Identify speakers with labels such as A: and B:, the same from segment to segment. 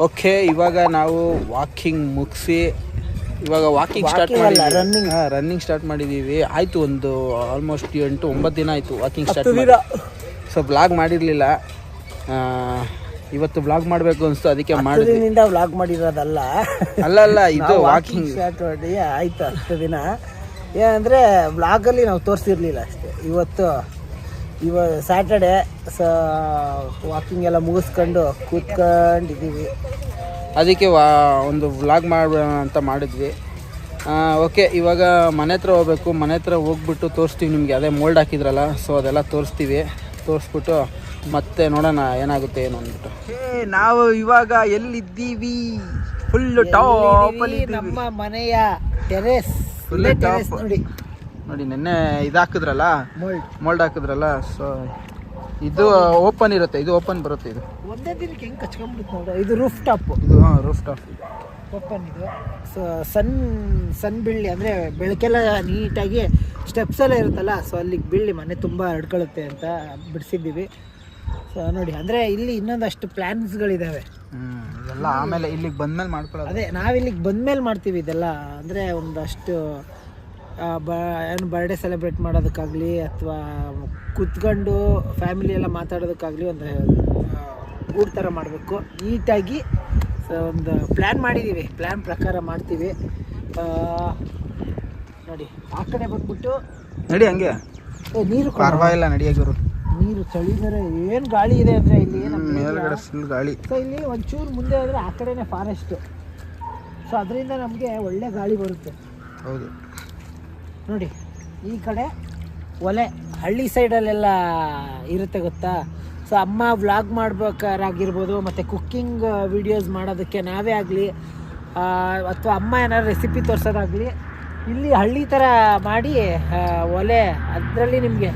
A: Okay ಇವಾಗ ನಾವು walking ಮುಗಿಸಿ ಇವಾಗ walking start
B: Walking running.
A: Running start ಮಾಡಿದ್ದೀವಿ. ಆಯಿತು ಒಂದು ಆಲ್ಮೋಸ್ಟ್ ಎಂಟು ಒಂಬತ್ತು ದಿನ ಆಯಿತು ವಾಕಿಂಗ್ ಸ್ಟಾರ್ಟ್ ಮಾಡಿ. ಸೊ ಬ್ಲಾಗ್ ಮಾಡಿರಲಿಲ್ಲ. ಇವತ್ತು ಬ್ಲಾಗ್ ಮಾಡಬೇಕು ಅನಿಸ್ತು ಅದಕ್ಕೆ ಮಾಡಿದ್ವಿ.
B: ದಿನದಿಂದ ವ್ಲಾಗ್ ಮಾಡಿರೋದಲ್ಲ.
A: ಅಲ್ಲ ಅಲ್ಲ ಇದು ವಾಕಿಂಗ್
B: ಸ್ಟಾರ್ಟ್ ಮಾಡಿ ಆಯ್ತು ಹತ್ತು ದಿನ. ಏನಂದರೆ ವ್ಲಾಗಲ್ಲಿ ನಾವು ತೋರಿಸಿರಲಿಲ್ಲ ಅಷ್ಟೇ. ಇವತ್ತು ಇವ ಸ್ಯಾಟರ್ಡೆ ಸ ವಾಕಿಂಗ್ ಎಲ್ಲ ಮುಗಿಸ್ಕೊಂಡು ಕೂತ್ಕೊಂಡಿದ್ದೀವಿ
A: ಅದಕ್ಕೆ ವಾ ಒಂದು ವ್ಲಾಗ್ ಮಾಡೋಣ ಅಂತ ಮಾಡಿದ್ವಿ. ಓಕೆ ಇವಾಗ ಮನೆ ಹತ್ರ ಹೋಗ್ಬೇಕು. ಮನೆ ಹತ್ರ ಹೋಗ್ಬಿಟ್ಟು ತೋರಿಸ್ತೀವಿ ನಿಮಗೆ. ಅದೇ ಮೋಲ್ಡ್ ಹಾಕಿದ್ರಲ್ಲ ಸೊ ಅದೆಲ್ಲ ತೋರಿಸ್ತೀವಿ. ತೋರಿಸ್ಬಿಟ್ಟು ಮತ್ತೆ ನೋಡೋಣ ಏನಾಗುತ್ತೆ ಏನು ಅಂದ್ಬಿಟ್ಟು. ನಾವು ಇವಾಗ ಎಲ್ಲಿದ್ದೀವಿ? ಫುಲ್ ಟಾಪಲ್ಲಿ
B: ನಮ್ಮ ಮನೆಯ ಟೆರೆಸ್
A: ಫುಲ್ಲು
B: ಟೆರೆಸ್
A: top.
B: ನೋಡಿ.
A: ನೋಡಿ ನಿನ್ನೆ ಇದು ಹಾಕಿದ್ರಲ್ಲ
B: ಮೋಲ್ಡ್
A: ಹಾಕಿದ್ರಲ್ಲ ಸೊ ಇದು ಓಪನ್ ಇರುತ್ತೆ ಇದು ಓಪನ್ ಬರುತ್ತೆ ಇದು.
B: ಒಂದೇ ದಿನಕ್ಕೆ ಹೆಂಗೆ ಕಚ್ಕೊಂಡ್ಬಿಡುತ್ತೆ ನೋಡು ಇದು ರೂಫ್ ಟಾಪ್
A: ಇದು ರೂಫ್ ಟಾಪ್
B: ಓಪನ್ ಇದು. ಸೊ ಸನ್ ಸನ್ ಬೀಳಿ ಅಂದರೆ ಬೆಳಕೆಲ್ಲ ನೀಟಾಗಿ ಸ್ಟೆಪ್ಸ್ ಎಲ್ಲ ಇರುತ್ತಲ್ಲ ಸೊ ಅಲ್ಲಿಗೆ ಬೀಳಿ ಮನೆ ತುಂಬ ಹರಡ್ಕೊಳ್ಳುತ್ತೆ ಅಂತ ಬಿಡಿಸಿದ್ದೀವಿ. ಸೊ ನೋಡಿ ಅಂದರೆ ಇಲ್ಲಿ ಇನ್ನೊಂದಷ್ಟು ಪ್ಲ್ಯಾನ್ಸ್ಗಳಿದ್ದಾವೆ
A: ಹ್ಞೂ ಇದೆಲ್ಲ ಆಮೇಲೆ ಇಲ್ಲಿಗೆ ಬಂದ್ಮೇಲೆ ಮಾಡ್ಕೊಳ್ಳೋದು
B: ಅದೇ ನಾವಿಲ್ಲಿಗೆ ಬಂದಮೇಲೆ ಮಾಡ್ತೀವಿ ಇದೆಲ್ಲ. ಅಂದರೆ ಒಂದಷ್ಟು ಬ ಏನು ಬರ್ಡೇ ಸೆಲೆಬ್ರೇಟ್ ಮಾಡೋದಕ್ಕಾಗಲಿ ಅಥವಾ ಕೂತ್ಕೊಂಡು ಫ್ಯಾಮಿಲಿ ಎಲ್ಲ ಮಾತಾಡೋದಕ್ಕಾಗಲಿ ಒಂದು ಊಟ ಥರ ಮಾಡಬೇಕು. ನೀಟಾಗಿ ಸೊ ಒಂದು ಪ್ಲ್ಯಾನ್ ಮಾಡಿದ್ದೀವಿ ಪ್ಲ್ಯಾನ್ ಪ್ರಕಾರ ಮಾಡ್ತೀವಿ. ನೋಡಿ ಆ ಕಡೆ ಬಂದ್ಬಿಟ್ಟು
A: ನಡಿ ಹಂಗೆ.
B: ಏ, ನೀರು.
A: ಪರವಾಗಿಲ್ಲ ನಡಿಯಾಗಿರು
B: ನೀರು ಚಳಿ ಬೇರೆ ಏನು ಗಾಳಿ ಇದೆ ಅಂದರೆ ಇಲ್ಲಿ
A: ಮೇಲ್ಗಡೆ ಫುಲ್ ಗಾಳಿ.
B: ಸೊ ಇಲ್ಲಿ ಒಂಚೂರು ಮುಂದೆ ಹೋದರೆ ಆ ಕಡೆನೇ ಫಾರೆಸ್ಟು ಸೊ ಅದರಿಂದ ನಮಗೆ ಒಳ್ಳೆ ಗಾಳಿ ಬರುತ್ತೆ.
A: ಹೌದು.
B: ನೋಡಿ, ಈ ಕಡೆ ಒಲೆ ಹಳ್ಳಿ ಸೈಡಲ್ಲೆಲ್ಲ ಇರುತ್ತೆ ಗೊತ್ತಾ? ಸೊ ಅಮ್ಮ ವ್ಲಾಗ್ ಮಾಡ್ಬೇಕಾರಾಗಿರ್ಬೋದು, ಮತ್ತು ಕುಕ್ಕಿಂಗ್ ವಿಡಿಯೋಸ್ ಮಾಡೋದಕ್ಕೆ ನಾವೇ ಆಗಲಿ ಅಥವಾ ಅಮ್ಮ ಏನಾದ್ರು ರೆಸಿಪಿ ತೋರಿಸೋದಾಗಲಿ, ಇಲ್ಲಿ ಹಳ್ಳಿ ಥರ ಮಾಡಿ ಒಲೆ ಅದರಲ್ಲಿ ನಿಮಗೆ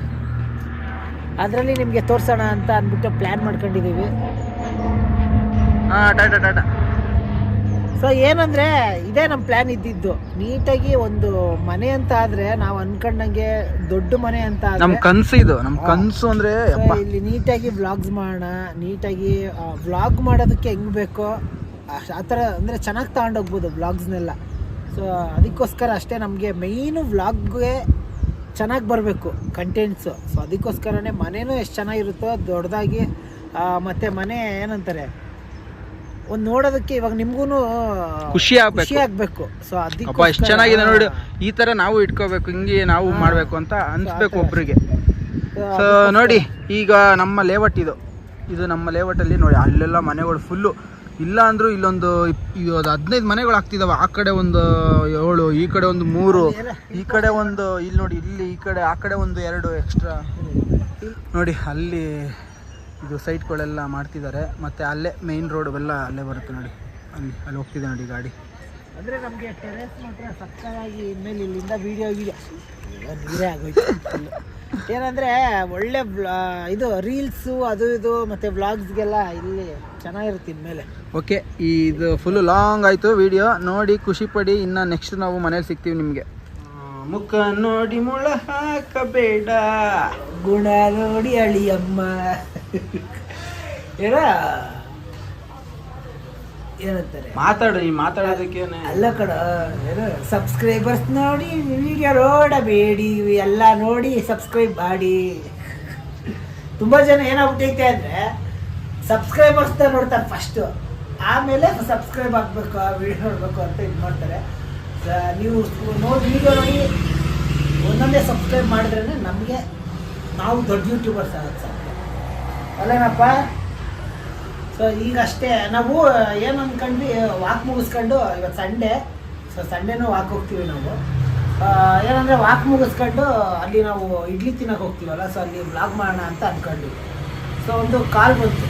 B: ಅದರಲ್ಲಿ ನಿಮಗೆ ತೋರಿಸೋಣ ಅಂತ ಅಂದ್ಬಿಟ್ಟು ಪ್ಲ್ಯಾನ್ ಮಾಡ್ಕೊಂಡಿದ್ದೀವಿ.
A: ಹಾಂ, ಟಾಟಾ ಟಾಟಾ.
B: ಸೊ ಏನಂದ್ರೆ ಇದೇ ನಮ್ಮ ಪ್ಲ್ಯಾನ್ ಇದ್ದಿದ್ದು. ನೀಟಾಗಿ ಒಂದು ಮನೆ ಅಂತ ಆದರೆ ನಾವು ಅನ್ಕೊಂಡಂಗೆ ದೊಡ್ಡ ಮನೆ ಅಂತ ನಮ್ಮ
A: ಕನ್ಸು ಇದು. ನಮ್ಮ ಕನ್ಸು ಅಂದ್ರೆ
B: ಇಲ್ಲಿ ನೀಟಾಗಿ ವ್ಲಾಗ್ಸ್ ಮಾಡೋಣ ನೀಟಾಗಿ ವ್ಲಾಗ್ ಮಾಡೋದಕ್ಕೆ ಹೆಂಗ್ ಬೇಕೋ ಆ ಥರ ಅಂದರೆ ಚೆನ್ನಾಗಿ ತಗೊಂಡೋಗ್ಬೋದು ವ್ಲಾಗ್ಸ್ನೆಲ್ಲ ಸೊ ಅದಕ್ಕೋಸ್ಕರ ಅಷ್ಟೇ ನಮಗೆ ಮೇಯ್ನು ವ್ಲಾಗ್ಗೆ ಚೆನ್ನಾಗಿ ಬರಬೇಕು ಕಂಟೆಂಟ್ಸು ಸೊ ಅದಕ್ಕೋಸ್ಕರನೇ ಮನೇನೂ ಎಷ್ಟು ಚೆನ್ನಾಗಿರುತ್ತೋ ದೊಡ್ಡದಾಗಿ ಮತ್ತು ಮನೆ ಏನಂತಾರೆ ಒಂದು ನೋಡೋದಕ್ಕೆ ಇವಾಗ ನಿಮ್ಗೂ
A: ಖುಷಿ ಆಗ್ಬೇಕು.
B: ಖುಷಿ ಆಗ್ಬೇಕು. ಸೊ
A: ಅದಕ್ಕೆ ಎಷ್ಟು ಚೆನ್ನಾಗಿದೆ ನೋಡಿ. ಈ ತರ ನಾವು ಇಟ್ಕೋಬೇಕು ಹಿಂಗೆ ನಾವು ಮಾಡ್ಬೇಕು ಅಂತ ಅನ್ಸ್ಬೇಕು ಒಬ್ರಿಗೆ. ಸೊ ನೋಡಿ ಈಗ ನಮ್ಮ ಲೇಔಟ್ ಇದು. ಇದು ನಮ್ಮ ಲೇಔಟ್ ಅಲ್ಲಿ ನೋಡಿ ಅಲ್ಲೆಲ್ಲ ಮನೆಗಳು ಫುಲ್ಲು ಇಲ್ಲ ಅಂದ್ರೂ ಇಲ್ಲೊಂದು ಹದಿನೈದು ಮನೆಗಳು ಆಗ್ತಿದಾವೆ. ಆ ಕಡೆ ಒಂದು ಏಳು ಈ ಕಡೆ ಒಂದು ಮೂರು ಈ ಕಡೆ ಒಂದು ಇಲ್ಲಿ ನೋಡಿ ಇಲ್ಲಿ ಈ ಕಡೆ ಆ ಕಡೆ ಒಂದು ಎರಡು ಎಕ್ಸ್ಟ್ರಾ ನೋಡಿ ಅಲ್ಲಿ ಇದು ಸೈಟ್ಗಳೆಲ್ಲ ಮಾಡ್ತಿದ್ದಾರೆ. ಮತ್ತೆ ಅಲ್ಲೇ ಮೈನ್ ರೋಡ್ ಎಲ್ಲ ಅಲ್ಲೇ ಬರುತ್ತೆ ನೋಡಿ. ಅಲ್ಲಿ ಅಲ್ಲಿ ಹೋಗ್ತಿದೆ ನೋಡಿ ಗಾಡಿ.
B: ಅಂದ್ರೆ ನಮಗೆ ಟೆರೇಸ್ ಮಾತ್ರ ಸಕ್ಕತ್ತಾಗಿ ಇನ್ಮೇಲೆ ಇಲ್ಲಿಂದ ವಿಡಿಯೋ ವಿಡಿಯೋ ನೀರೇ ಆಗೋಯ್ತು. ಏನಂದ್ರೆ ಒಳ್ಳೆ ಇದು ರೀಲ್ಸು ಅದು ಇದು ಮತ್ತೆ ವ್ಲಾಗ್ಸ್ಗೆಲ್ಲ ಇಲ್ಲಿ ಚೆನ್ನಾಗಿರುತ್ತೆ ಇನ್ಮೇಲೆ.
A: ಓಕೆ ಇದು ಫುಲ್ ಲಾಂಗ್ ಆಯಿತು ವಿಡಿಯೋ ನೋಡಿ ಖುಷಿ ಪಡಿ. ಇನ್ನು ನೆಕ್ಸ್ಟ್ ನಾವು ಮನೇಲಿ ಸಿಗ್ತೀವಿ ನಿಮಗೆ. ಮುಖ ನೋಡಿ ಮುಳ ಹಾಕಬೇಡ.
B: ಗುಣ ನೋಡಿ ಅಳಿಯಮ್ಮ. ಏನ ಏನಂತಾರೆ?
A: ಮಾತಾಡು ನೀ ಮಾತಾಡೋದಕ್ಕೆ
B: ಅಲ್ಲ ಕಡ ಏನು ಸಬ್ಸ್ಕ್ರೈಬರ್ಸ್ ನೋಡಿ ವಿಡಿಯೋ ನೋಡಬೇಡಿ ಎಲ್ಲ ನೋಡಿ ಸಬ್ಸ್ಕ್ರೈಬ್ ಮಾಡಿ. ತುಂಬ ಜನ ಏನಾಗ್ಬಿಟ್ಟೈತೆ ಅಂದರೆ ಸಬ್ಸ್ಕ್ರೈಬರ್ಸ್ನ ನೋಡ್ತಾರೆ ಫಸ್ಟು ಆಮೇಲೆ ಸಬ್ಸ್ಕ್ರೈಬ್ ಆಗಬೇಕು ವಿಡಿಯೋ ನೋಡಬೇಕು ಅಂತ ಇದು ಮಾಡ್ತಾರೆ. ನೀವು ನೋಡಿ ವೀಡಿಯೋ ನೋಡಿ ಒಂದೊಂದೇ ಸಬ್ಸ್ಕ್ರೈಬ್ ಮಾಡಿದ್ರೇ ನಮಗೆ ನಾವು ದೊಡ್ಡ ಯೂಟ್ಯೂಬರ್ಸ್ ಆಗುತ್ತೆ ಸರ್. ಅಲ್ಲೇನಪ್ಪ? ಸೊ ಈಗ ಅಷ್ಟೇ, ನಾವು ಏನು ಅಂದ್ಕೊಂಡ್ವಿ ವಾಕ್ ಮುಗಿಸ್ಕೊಂಡು, ಇವತ್ತು ಸಂಡೇ ಸೊ ಸಂಡೇನೂ ವಾಕ್ ಹೋಗ್ತೀವಿ ನಾವು. ಏನಂದರೆ ವಾಕ್ ಮುಗಿಸ್ಕೊಂಡು ಅಲ್ಲಿ ನಾವು ಇಡ್ಲಿ ತಿನ್ನೋಕೆ ಹೋಗ್ತೀವಲ್ಲ ಸೊ ಅಲ್ಲಿ ಬ್ಲಾಗ್ ಮಾಡೋಣ ಅಂತ ಅಂದ್ಕೊಂಡ್ವಿ ಸೊ ಒಂದು ಕಾಲ್ ಬಂತು.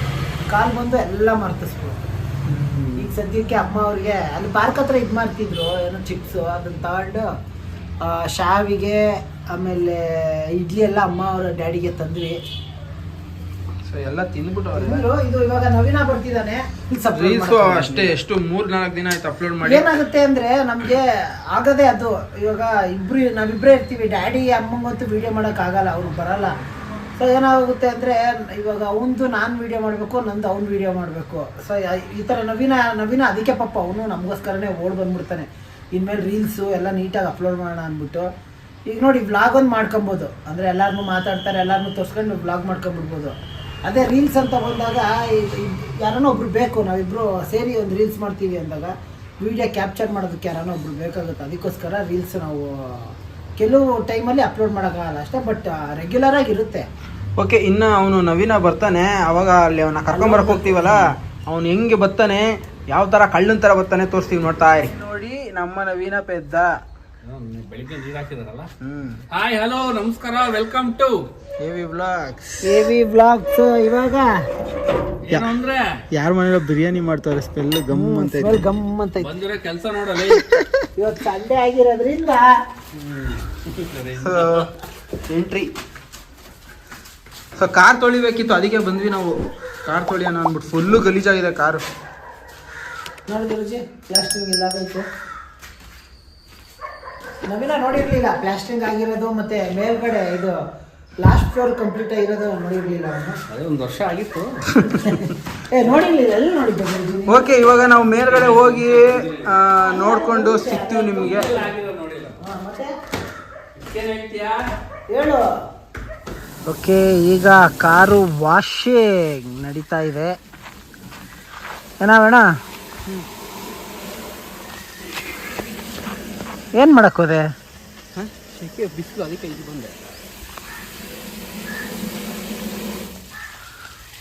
B: ಕಾಲ್ ಬಂದು ಎಲ್ಲ ಮರ್ತಿಸ್ಬಿಡು ಈಗ ಸದ್ಯಕ್ಕೆ ಅಮ್ಮ ಅವ್ರಿಗೆ ಅಲ್ಲಿ ಪಾರ್ಕ್ ಹತ್ರ ಇದು ಮಾಡ್ತಿದ್ರು ಏನೋ ಚಿಪ್ಸು ಅದನ್ನ ತಗೊಂಡು ಶಾವಿಗೆ ಆಮೇಲೆ ಇಡ್ಲಿ ಎಲ್ಲ ಅಮ್ಮ ಅವರ ಡ್ಯಾಡಿಗೆ ತಂದ್ವಿ.
A: ಸೊ ಎಲ್ಲ ತಿಂದ್ಬಿಟ್ಟು
B: ಇದು ಇವಾಗ ನವೀನ ಬರ್ತಿದ್ದಾನೆ
A: ರೀಲ್ಸು ಅಷ್ಟೇ ಎಷ್ಟು ಮೂರ್ ನಾಲ್ಕು ದಿನ ಆಯ್ತು ಅಪ್ಲೋಡ್ ಮಾಡಿ.
B: ಏನಾಗುತ್ತೆ ಅಂದ್ರೆ ನಮ್ಗೆ ಆಗದೆ ಅದು. ಇವಾಗ ಇಬ್ರು ನಾವಿಬ್ರೇ ಇರ್ತೀವಿ. ಡ್ಯಾಡಿ ಅಮ್ಮಂಗಂತೂ ವಿಡಿಯೋ ಮಾಡಕ್ ಆಗಲ್ಲ. ಅವ್ರು ಬರಲ್ಲ. ಸೊ ಏನಾಗುತ್ತೆ ಅಂದರೆ ಇವಾಗ ಅವನದು ನಾನು ವೀಡಿಯೋ ಮಾಡಬೇಕು, ನಂದು ಅವ್ನು ವೀಡಿಯೋ ಮಾಡಬೇಕು. ಸೊ ಈ ಥರ ನವೀನ ನವೀನ ಅದಕ್ಕೆ ಪಾಪ ಅವನು ನಮಗೋಸ್ಕರನೇ ಓಡ್ ಬಂದ್ಬಿಡ್ತಾನೆ. ಇನ್ಮೇಲೆ ರೀಲ್ಸು ಎಲ್ಲ ನೀಟಾಗಿ ಅಪ್ಲೋಡ್ ಮಾಡೋಣ ಅಂದ್ಬಿಟ್ಟು. ಈಗ ನೋಡಿ ಬ್ಲಾಗ್ ಒಂದು ಮಾಡ್ಕೊಬೋದು. ಅಂದರೆ ಎಲ್ಲರನ್ನೂ ಮಾತಾಡ್ತಾರೆ ಎಲ್ಲರನ್ನೂ ತೋರಿಸ್ಕೊಂಡು ವ್ಲಾಗ್ ಮಾಡ್ಕೊಂಬಿಡ್ಬೋದು ಅದೇ ರೀಲ್ಸ್ ಅಂತ ಬಂದಾಗ ಯಾರನ್ನೋ ಒಬ್ರು ಬೇಕು ನಾವಿಬ್ಬರು ಸೇರಿ ಒಂದು ರೀಲ್ಸ್ ಮಾಡ್ತೀವಿ ಅಂದಾಗ ವಿಡಿಯೋ ಕ್ಯಾಪ್ಚರ್ ಮಾಡೋದಕ್ಕೆ ಯಾರನ್ನೋ ಒಬ್ರು ಬೇಕಾಗುತ್ತೆ. ಅದಕ್ಕೋಸ್ಕರ ರೀಲ್ಸ್ ನಾವು ಕೆಲವು ಟೈಮಲ್ಲಿ ಅಪ್ಲೋಡ್ ಮಾಡೋಕ್ಕಾಗಲ್ಲ ಅಷ್ಟೇ ಬಟ್ ರೆಗ್ಯುಲರಾಗಿ ಇರುತ್ತೆ
A: ಓಕೆ ಇನ್ನು ಅವನು ನವೀನ ಬರ್ತಾನೆ ಅವಾಗ ಅಲ್ಲಿ ಅವನ ಕರ್ಕೊಂಬರಕ್ಕೆ ಹೋಗ್ತೀವಲ್ಲ ಅವನು ಹೆಂಗೆ ಬರ್ತಾನೆ ಯಾವ ಥರ ಕಳ್ಳನ ಥರ ಬರ್ತಾನೆ ತೋರಿಸ್ತೀವಿ ನೋಡ್ತಾ ಇರಿ. ನೋಡಿ ನಮ್ಮ ನವೀನ ಪೆದ್ದ.
C: ಬೆಳಿಗ್ಗೆ ನೀರ್ ಹಾಕಿದಾರಲ್ಲ? ಹಾಯ್ ಹಲೋ ನಮಸ್ಕಾರ welcome to
A: heavy blogs
B: K V blogs ಇವಾಗ
C: ಏನಂದ್ರೆ ಅಂದ್ರೆ?
A: ಯಾರ ಮನೇಲಿ ಬಿರಿಯಾನಿ ಮಾಡ್ತಾರೆ ಸ್ಮೆಲ್ ಗಮ್ ಅಂತ
B: ಗಮ್ ಅಂತ.
C: ಬಂದಿರೋ ಕೆಲಸ ನೋಡಲಿ.
B: ಇವತ್ತು ಸಂಡೇ ಆಗಿರೋದ್ರಿಂದ
A: ಸೊ ಎಂಟ್ರಿ ಸೊ ಕಾರ್ ತೊಳಿಬೇಕಿತ್ತು ಅದಕ್ಕೆ ಬಂದ್ವಿ ನಾವು. ಕಾರ್ ತೊಳಿಯೋಣ ಅಂದ್ಬಿಟ್ಟು ಫುಲ್ಲು ಗಲೀಜಾಗಿದೆ ಕಾರು
B: ನೋಡಿ ಗುರುಜಿ ಪ್ಲಾಸ್ಟಿಂಗ್ ಇಲ್ಲ ಬೇಕು ನವೀನ ನೋಡಿರ್ಲಿಲ್ಲ ಪ್ಲಾಸ್ಟಿಂಗ್ ಆಗಿರೋದು ಮತ್ತೆ ಮೇಲ್ಗಡೆ ಇದು ಲಾಸ್ಟ್ ಫ್ಲೋರ್ ಕಂಪ್ಲೀಟ್ ಆಗಿರೋದು ನೋಡಿರ್ಲಿಲ್ಲ
C: ಅದೇ ಒಂದು ವರ್ಷ ಆಗಿತ್ತು.
B: ಏ ನೋಡಿರ್ಲಿಲ್ಲ ಎಲ್ಲಿ ನೋಡಿದ್ದೆ ಗುರುಜಿ?
A: ಓಕೆ ಇವಾಗ ನಾವು ಮೇಲ್ಗಡೆ ಹೋಗಿ ನೋಡ್ಕೊಂಡು ಸಿಗ್ತೀವಿ ನಿಮಗೆ.
B: ಮತ್ತೆ?
C: ಏನ್ ಹೇಳ್ತೀಯಾ?
B: ಹೇಳು. ಓಕೆ ಈಗ ಕಾರು ವಾಶಿಂಗ್ ನಡೀತಾ ಇದೆ. ಏನಾವೇಣ ಏನು ಮಾಡಕ್ ಹೋದೆ?
C: ಬಿಸಿಲು ಅದಕ್ಕೆ ಇದು ಬಂದೆ.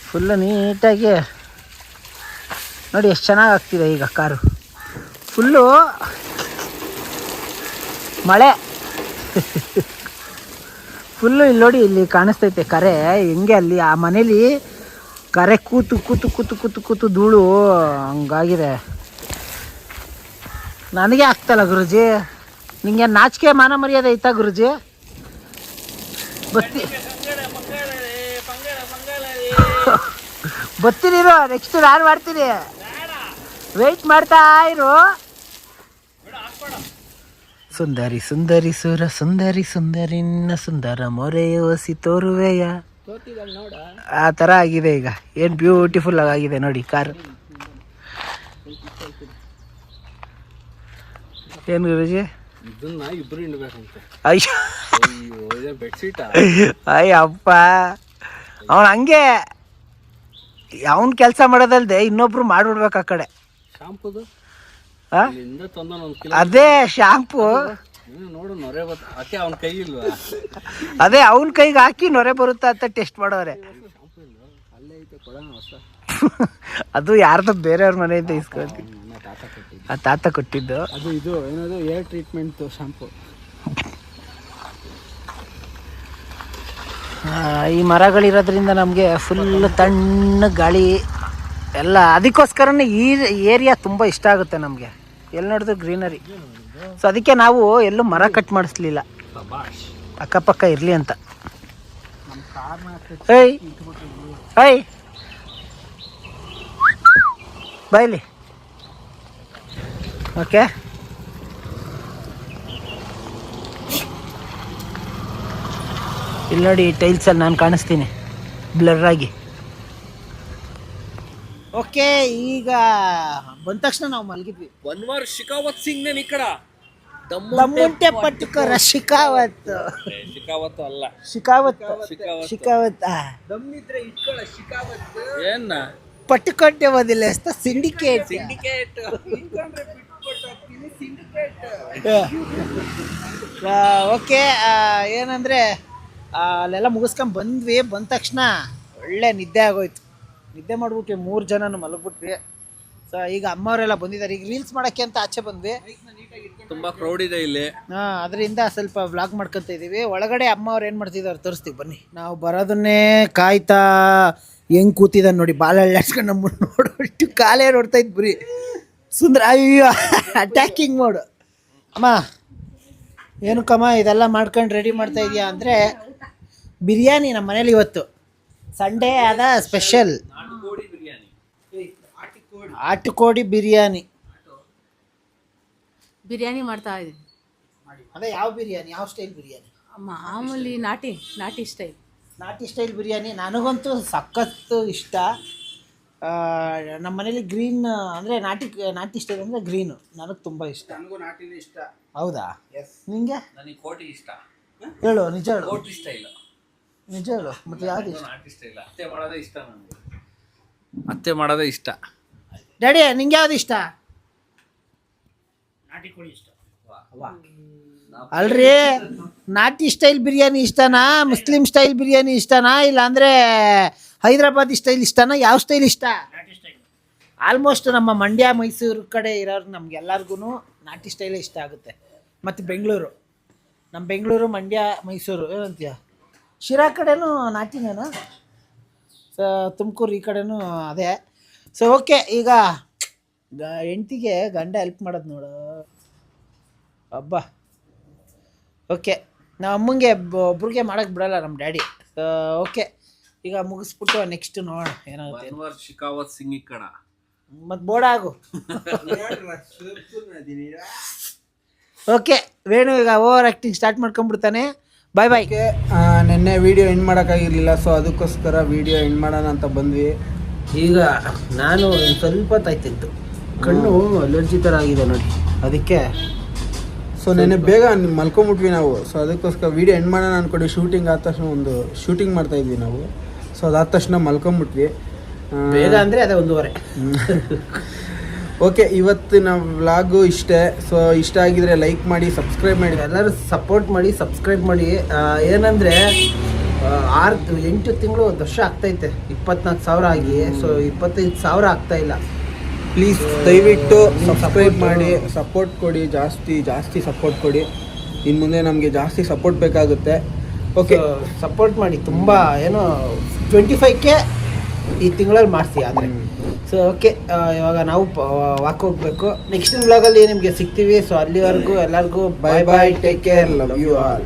B: ಫುಲ್ ನೀಟಾಗಿ ನೋಡಿ ಎಷ್ಟು ಚೆನ್ನಾಗಿ ಆಗ್ತಿದೆ ಈಗ ಕಾರು. ಫುಲ್ಲು ಮಳೆ. ಫುಲ್ಲು ಇಲ್ಲಿ ನೋಡಿ ಇಲ್ಲಿ ಕಾಣಿಸ್ತೈತೆ ಕರೆ. ಹೆಂಗೆ ಅಲ್ಲಿ ಆ ಮನೇಲಿ ಕರೆ ಕೂತು ಕೂತು ಕೂತು ಕೂತು ಕೂತು ಧೂಳು ಹಂಗಾಗಿದೆ. ನನಗೆ ಆಗ್ತಲ್ಲ ಗುರುಜಿ? ನಿಂಗೆ ನಾಚಿಕೆ ಮಾನ ಮರ್ಯಾದೆ ಐತ ಗುರುಜಿ? ಬತ್ತಿ ಬರ್ತೀನಿರು ನೆಕ್ಸ್ಟ್ ನಾನು ಮಾಡ್ತೀನಿ? ವೆಯ್ಟ್ ಮಾಡ್ತಾ ಇರು. ಸುಂದರಿ ಸುಂದರಿ ಸುರ ಸುಂದರಿ ಸುಂದರಿ ನಿನ್ನ ಸುಂದರ ಮೊರೆಯೋಸಿ ತೋರುವೆಯ. ಆ ಥರ ಆಗಿದೆ ಈಗ. ಏನು ಬ್ಯೂಟಿಫುಲ್ ಆಗಿದೆ ನೋಡಿ ಕಾರ್. ಏನು ಗುರುಜಿ? ಅಯ್ಯಪ್ಪ. ಅವನು ಹಂಗೆ. ಅವನ್ ಕೆಲಸ ಮಾಡೋದಲ್ದೆ ಇನ್ನೊಬ್ರು ಮಾಡಿಬಿಡ್ಬೇಕು ಆ ಕಡೆ.
C: ಶಾಂಪುದು?
B: ಅದೇ ಶಾಂಪು
C: ನೀನು ನೋಡು ನೊರೆ ಬತ್ತ ಅಕ್ಕೆ ಅವನ ಕೈ ಇಲ್ವಾ?
B: ಅದೇ ಅವನ ಕೈಗೆ ಹಾಕಿ ನೊರೆ ಬರುತ್ತಾ ಅಂತ ಟೆಸ್ಟ್ ಮಾಡೋರೆ. ಅದು ಯಾರ್ದು ಬೇರೆಯವ್ರ ಮನೆಯಿಂದ ಇಸ್ಕೊಳ್ತೀನಿ ಆ ತಾತ ಕೊಟ್ಟಿದ್ದು.
C: ಅದು ಇದು ಏನದು ಏರ್ ಟ್ರೀಟ್ಮೆಂಟ್ ಶಾಂಪು
B: ಈ ಮರಗಳಿರೋದ್ರಿಂದ ನಮಗೆ ಫುಲ್ ತಣ್ಣ ಗಾಳಿ ಎಲ್ಲ ಅದಕ್ಕೋಸ್ಕರನೇ ಈ ಏರಿಯಾ ತುಂಬ ಇಷ್ಟ ಆಗುತ್ತೆ ನಮಗೆ. ಎಲ್ಲಿ ನೋಡಿದ್ರು ಗ್ರೀನರಿ. ಸೊ ಅದಕ್ಕೆ ನಾವು ಎಲ್ಲೂ ಮರ ಕಟ್ ಮಾಡಿಸ್ಲಿಲ್ಲ. ಅಕ್ಕಪಕ್ಕ ಇರಲಿ ಅಂತ. ಹೇಯ್ ಏಯ್. ಬಾಯ್ಲಿ ಓಕೆ. ಇಲ್ಲಿ ನೋಡಿ ಟೈಲ್ಸಲ್ಲಿ ನಾನು ಕಾಣಿಸ್ತೀನಿ. ಬ್ಲರ್ ಆಗಿ. ಓಕೆ ಈಗ ಬಂದ ತಕ್ಷಣ ನಾವು ಮಲಗಿದ್ವಿ.
C: ಒನ್ವರ್ ಶಿಕಾವತ್ ಸಿಂಗ್ ನೇನ್ ಈ ಕಡ.
B: ದಮ್ಮುಂಟೆ ಪಟ್ಟುಕರ ಶಿಖಾವತ್.
C: ಶಿಖಾವತ್ ಅಲ್ಲ.
B: ಶಿಕಾವತ್
C: ಶಿಕಾವತ್.
B: ಶಿಕಾವತ್ ಆ.
C: ದಮ್ಮಿದ್ರೆ ಇಟ್ಕೊಳ್ಳ ಶಿಕಾವತ್ ಏನ?
B: ಪಟ್ಟುಕೊಂಡೆ ಓದಿಲ್ಲ ಎಷ್ಟ ಸಿಂಡಿಕೇಟ್.
C: ಸಿಂಡಿಕೇಟ್.
B: ಓಕೆ ಏನಂದ್ರೆ ಆ, ಅಲ್ಲೆಲ್ಲ ಮುಗಿಸ್ಕೊಂಡ್ ಬಂದ್ವಿ ಬಂದ ತಕ್ಷಣ ಒಳ್ಳೆ ನಿದ್ದೆ ಆಗೋಯ್ತು. ನಿದ್ದೆ ಮಾಡ್ಬಿಟ್ವಿ ಮೂರು ಜನನು ಮಲಗ್ಬಿಟ್ವಿ. ಸೊ ಈಗ ಅಮ್ಮವರೆಲ್ಲ ಬಂದಿದ್ದಾರೆ. ಈಗ ರೀಲ್ಸ್ ಮಾಡೋಕ್ಕೆ ಅಂತ ಆಚೆ ಬಂದ್ವಿ.
C: ತುಂಬಾ ಕ್ರೌಡ್ ಇದೆ ಇಲ್ಲಿ.
B: ಹಾಂ ಅದರಿಂದ ಸ್ವಲ್ಪ ವ್ಲಾಗ್ ಮಾಡ್ಕೊತ ಇದೀವಿ. ಒಳಗಡೆ ಅಮ್ಮ ಅವ್ರು ಏನು ಮಾಡ್ತಿದ್ದಾರೆ ತೋರಿಸ್ತೀವಿ ಬನ್ನಿ. ನಾವು ಬರೋದನ್ನೇ ಕಾಯ್ತಾ ಹೆಂಗ್ ಕೂತಿದ್ದಾನೆ ನೋಡಿ ಬಾಲ ಎಳ್ಸ್ಕೊಂಡು ನಮ್ಮ ನೋಡೋಷ್ಟು ಕಾಲೇ ನೋಡ್ತಾ ಇದ್ ಬರೀ ಸುಂದರ ಅಯ್ಯೋ ಅಟ್ಯಾಕಿಂಗ್ ಮೋಡ್ ಅಮ್ಮ ಏನಕ್ಕಮ್ಮ ಇದೆಲ್ಲ ಮಾಡ್ಕೊಂಡು ರೆಡಿ ಮಾಡ್ತಾ ಇದೀಯಾ ಅಂದರೆ ಬಿರಿಯಾನಿ ನಮ್ಮ ಮನೇಲಿ ಇವತ್ತು. ಸಂಡೇ ಆದ ಸ್ಪೆಷಲ್ ಆಟುಕೋಡಿ ಬಿರಿಯಾನಿ.
D: ಬಿರಿಯಾನಿ ಮಾಡ್ತಾ ಇದ್ದೀನಿ.
B: ಅದೇ ಯಾವ ಬಿರಿಯಾನಿ? ಯಾವ ಸ್ಟೈಲ್ ಬಿರಿಯಾನಿ?
D: ಮಾಮೂಲಿ ನಾಟಿ ನಾಟಿ ಸ್ಟೈಲ್
B: ನಾಟಿ ಸ್ಟೈಲ್ ಬಿರಿಯಾನಿ. ನನಗಂತೂ ಸಖತ್ತು ಇಷ್ಟ. ನಮ್ಮ ಮನೇಲಿ ಗ್ರೀನ್ ಅಂದರೆ ನಾಟಿ ನಾಟಿ ಸ್ಟೈಲ್ ಅಂದರೆ ಗ್ರೀನು ನನಗೆ ತುಂಬ ಇಷ್ಟ.
A: ನನಗೂ ನಾಟಿನೇ ಇಷ್ಟ.
B: ಹೌದಾ?
A: ಎಸ್
B: ನಿಂಗೆ?
C: ನನಗೆ ಕೋಟಿ ಇಷ್ಟ.
B: ಹೇಳು ನಿಜ ಹೇಳು.
C: ಕೋಟಿ ಸ್ಟೈಲ್
B: ನಿಜ ಹೇಳು. ಮತ್ತೆ ಯಾವ್ದು ಇಷ್ಟ?
C: ನಾಟಿ ಸ್ಟೈಲ್ ಅತ್ತೆ ಮಾಡೋದೇ ಇಷ್ಟ ನನಗೆ. ಅತ್ತೆ ಮಾಡೋದೇ ಇಷ್ಟ.
B: ಡ್ಯಾಡಿ ನಿಂಗೆ ಯಾವ್ದು ಇಷ್ಟ? ಅಲ್ರಿ ನಾಟಿ ಸ್ಟೈಲ್ ಬಿರಿಯಾನಿ ಇಷ್ಟನಾ? ಮುಸ್ಲಿಂ ಸ್ಟೈಲ್ ಬಿರಿಯಾನಿ ಇಷ್ಟನಾ? ಇಲ್ಲ ಅಂದ್ರೆ ಹೈದ್ರಾಬಾದಿ ಸ್ಟೈಲ್ ಇಷ್ಟನಾ? ಯಾವ ಸ್ಟೈಲ್ ಇಷ್ಟ? ಆಲ್ಮೋಸ್ಟ್ ನಮ್ಮ ಮಂಡ್ಯ ಮೈಸೂರು ಕಡೆ ಇರೋರು ನಮ್ಗೆಲ್ಲರಿಗೂ ನಾಟಿ ಸ್ಟೈಲೇ ಇಷ್ಟ ಆಗುತ್ತೆ. ಮತ್ತು ಬೆಂಗಳೂರು. ನಮ್ಮ ಬೆಂಗಳೂರು ಮಂಡ್ಯ ಮೈಸೂರು ಏನಂತೀಯ? ಶಿರಾ ಕಡೆನೂ ನಾಟಿನೇನಾ? ಸ ತುಮಕೂರು ಈ ಕಡೆನೂ ಅದೇ. ಸೊ ಓಕೆ ಈಗ ಗ- ಹೆಂಡ್ತಿಗೆ ಗಂಡ ಹೆಲ್ಪ್ ಮಾಡೋದು ನೋಡು. ಹಬ್ಬ ಓಕೆ ನಮ್ಮ ಅಮ್ಮಂಗೆ ಒಬ್ಬರಿಗೆ ಒಬ್ರಿಗೆ ಮಾಡೋಕ್ಕೆ ಬಿಡಲ್ಲ ನಮ್ಮ ಡ್ಯಾಡಿ. ಓಕೆ ಈಗ ಮುಗಿಸ್ಬಿಟ್ಟು ನೆಕ್ಸ್ಟ್ ನೋಡೋಣ ಏನಾಗುತ್ತೆ
C: ಅನ್ವರ್ ಶಿಕಾವತ್ ಸಿಂಗ್ ಕಡ
B: ಮತ್ತು ಬೋಡ ಆಗು. ಓಕೆ ವೇಣು ಈಗ ಓವರ್ ಆಕ್ಟಿಂಗ್ ಸ್ಟಾರ್ಟ್ ಮಾಡ್ಕೊಂಡ್ಬಿಡ್ತಾನೆ. ಬಾಯ್ ಬಾಯ್
A: ನಿನ್ನೆ ನೆನ್ನೆ ವಿಡಿಯೋ ಎಂಡ್ ಮಾಡೋಕ್ಕಾಗಿರ್ಲಿಲ್ಲ ಸೊ ಅದಕ್ಕೋಸ್ಕರ ವಿಡಿಯೋ ಎಂಡ್ ಮಾಡೋಣ ಅಂತ ಬಂದ್ವಿ.
B: ಈಗ ನಾನು ಸ್ವಲ್ಪ ತಾಯ್ತಿತ್ತು ಕಣ್ಣು ಅಲರ್ಜಿ ಥರ ಆಗಿದೆ ನೋಡಿ. ಅದಕ್ಕೆ
A: ಸೊ ನೆನ್ನೆ ಬೇಗ ಮಲ್ಕೊಂಬಿಟ್ವಿ ನಾವು. ಸೊ ಅದಕ್ಕೋಸ್ಕರ ವಿಡಿಯೋ ಎಂಡ್ ಮಾಡೋಣ ಅಂದ್ಕೊಂಡು ಶೂಟಿಂಗ್ ಆದ ತಕ್ಷಣ ಒಂದು ಶೂಟಿಂಗ್ ಮಾಡ್ತಾ ಇದ್ವಿ ನಾವು. ಸೊ ಅದಾದ ತಕ್ಷಣ ಮಲ್ಕೊಂಬಿಟ್ವಿ.
B: ಬೇಗ ಅಂದರೆ ಅದೇ ಒಂದೂವರೆ.
A: ಓಕೆ ಇವತ್ತಿನ ವ್ಲಾಗು ಇಷ್ಟೇ. ಸೊ ಇಷ್ಟ ಆಗಿದ್ರೆ ಲೈಕ್ ಮಾಡಿ ಸಬ್ಸ್ಕ್ರೈಬ್ ಮಾಡಿ.
B: ಎಲ್ಲರೂ ಸಪೋರ್ಟ್ ಮಾಡಿ ಸಬ್ಸ್ಕ್ರೈಬ್ ಮಾಡಿ. ಏನಂದರೆ ಆರು ಎಂಟು ತಿಂಗಳು ಒಂದು ವರ್ಷ ಆಗ್ತೈತೆ. ಇಪ್ಪತ್ನಾಲ್ಕು ಸಾವಿರ ಆಗಿ. ಸೊ ಇಪ್ಪತ್ತೈದು ಸಾವಿರ ಆಗ್ತಾ ಇಲ್ಲ.
A: ಪ್ಲೀಸ್ ದಯವಿಟ್ಟು ಸಬ್ಸ್ಕ್ರೈಬ್ ಮಾಡಿ ಸಪೋರ್ಟ್ ಕೊಡಿ ಜಾಸ್ತಿ ಜಾಸ್ತಿ ಸಪೋರ್ಟ್ ಕೊಡಿ. ಇನ್ನು ಮುಂದೆ ನಮಗೆ ಜಾಸ್ತಿ ಸಪೋರ್ಟ್ ಬೇಕಾಗುತ್ತೆ. ಓಕೆ
B: ಸಪೋರ್ಟ್ ಮಾಡಿ. ತುಂಬ ಏನೋ ಟ್ವೆಂಟಿ ಫೈವ್ಗೆ ಈ ತಿಂಗಳಲ್ಲಿ ಮಾಡಿಸಿ ಆದರೆ. ಸೊ ಓಕೆ ಇವಾಗ ನಾವು ವಾಕ್ ಹೋಗ್ಬೇಕು. ನೆಕ್ಸ್ಟ್ ಬ್ಲಾಗಲ್ಲಿ ನಿಮಗೆ ಸಿಗ್ತೀವಿ. ಸೊ ಅಲ್ಲಿವರೆಗೂ ಎಲ್ಲರಿಗೂ
A: bye bye take care love you all